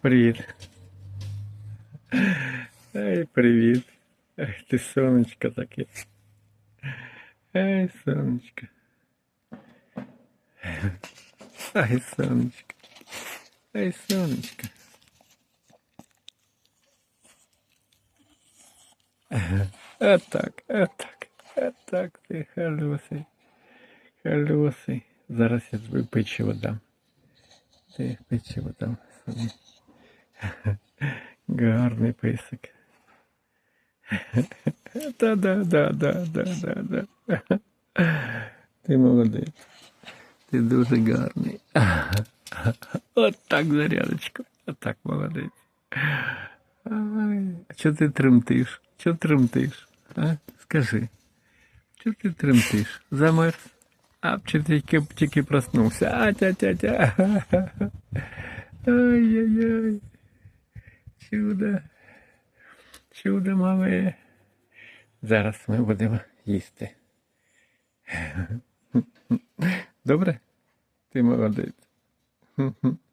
Привіт. Ай, привіт. Ай, ти сонечко таке. Ай, сонечко. Ай, сонечко. Ай, сонечко. Отак, отак, отак ти халюсий. Халюсий. Зараз я тобі печиво дам. Ти печиво дам собі. Гарний писик. Та да, да, да, да, да, да. Ти молодець. Ти дуже гарний. От так зарядочку. От так молодець. А чого ти тремтиш? Чого тремтиш? А? Скажи. Чого ти тремтиш? Замерз? А тільки, тільки проснувся? А тя тя тя Ай-яй-яй. Чудо. Чудо мале. Зараз ми будемо їсти. Добре? Ти молодець.